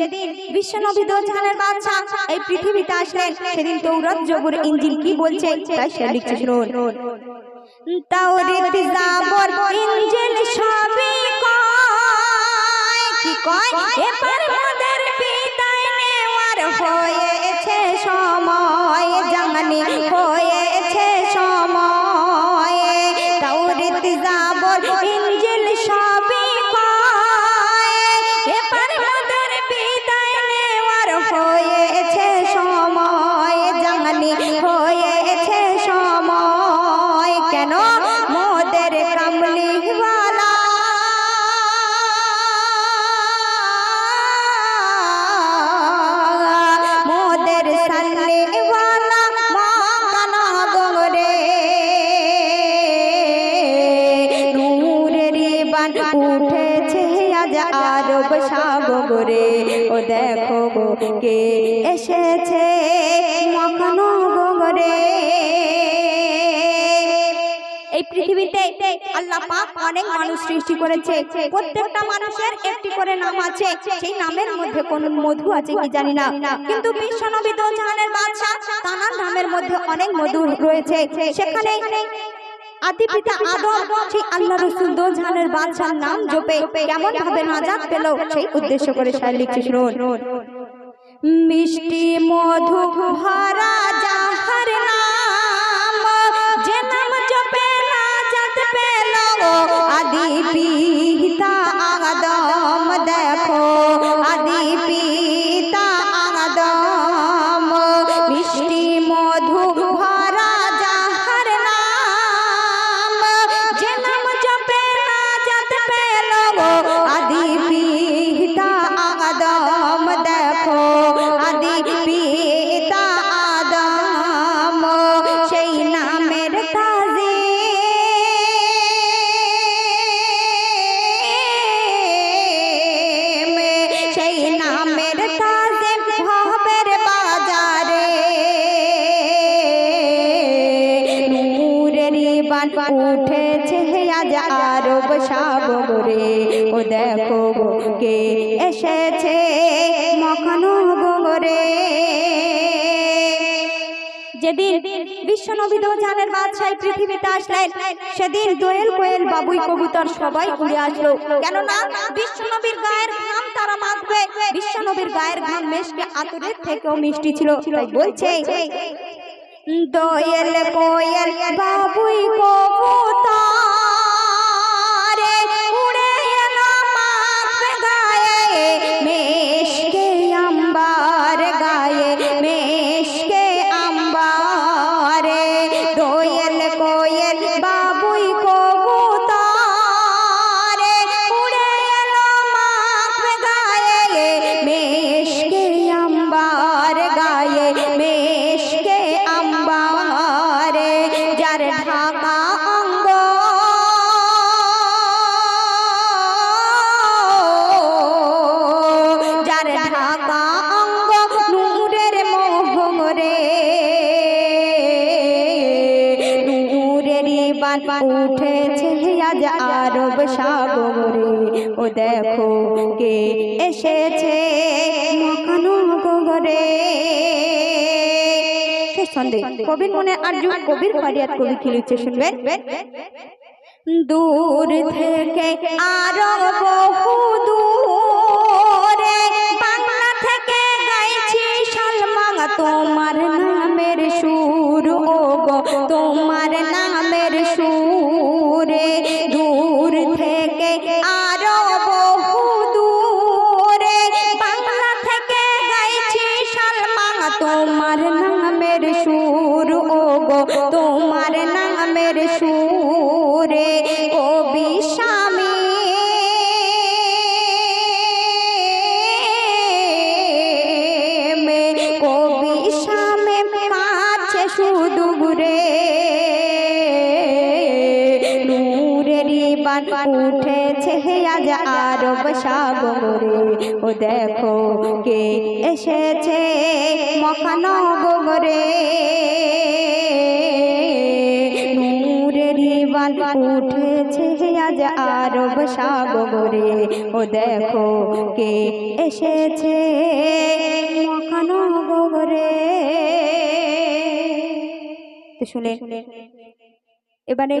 যেদিন বিশ্বনবী দোজানের বাদশা এই পৃথিবীতে আসলেন। সেদিন তৌরাত জবুর ইঞ্জিল কি বলছে? তাই সে লিখছে, শুনুন। তাওরাত জাবর ইঞ্জিল সবই কয়, কি কয়? এবার মোদের বিদায় নেওয়ার হয়েছে সময় জানি হয়েছে কে এসেছে মখানো গরে এই পৃথিবীতে আল্লাহ পাক অনেক মানুষ সৃষ্টি করেছে। প্রত্যেকটা মানুষের একটি করে নাম আছে। সেই নামের মধ্যে কোন মধু আছে কি জানি না। কিন্তু বিশ্বনবী দোজাহানের বাদশা তানার নামের মধ্যে অনেক মধু রয়েছে। সেখানে আদি পিতা আদম, সেই আল্লাহ রসুল দোজাহানের বাদশার নাম জপে। কেমন ভাবে নাজাত পেল সেই উদ্দেশ্য করে লিখছে শুনুন। মিষ্টি মধু ভরা দেখো কে এসেছে মখানো গরে যেদিন বাদশাহ পৃথিবীতে আসলেন, সেদিন দোয়েল কোয়েল বাবুই কবুতর সবাই উড়ে আসলো। কেননা বিশ্বনবীর গায়ের ঘাম তারা মাখবে। বিশ্বনবীর গায়ের ঘাম মেশকে আতরের থেকেও মিষ্টি ছিল। বলছে, দোয়েল কোয়েল বাবুই কবুতর সাগরে। ও দেখো কে এসেছে মকানো গোগরে সন্দেহ। কবির মনে আর যুগ কবির ফারিয়াদ কবি খেলেছে শুনবেন? দূর থেকে আরও বহু দূরে বান উঠেছে আজ আরব সাগরে। ও দেখো কে এসেছে মখানগরে নূরের বান উঠেছে আজ আরব সাগরে। ও দেখো কে এসেছে মখানগরে তো শুনে, এবারে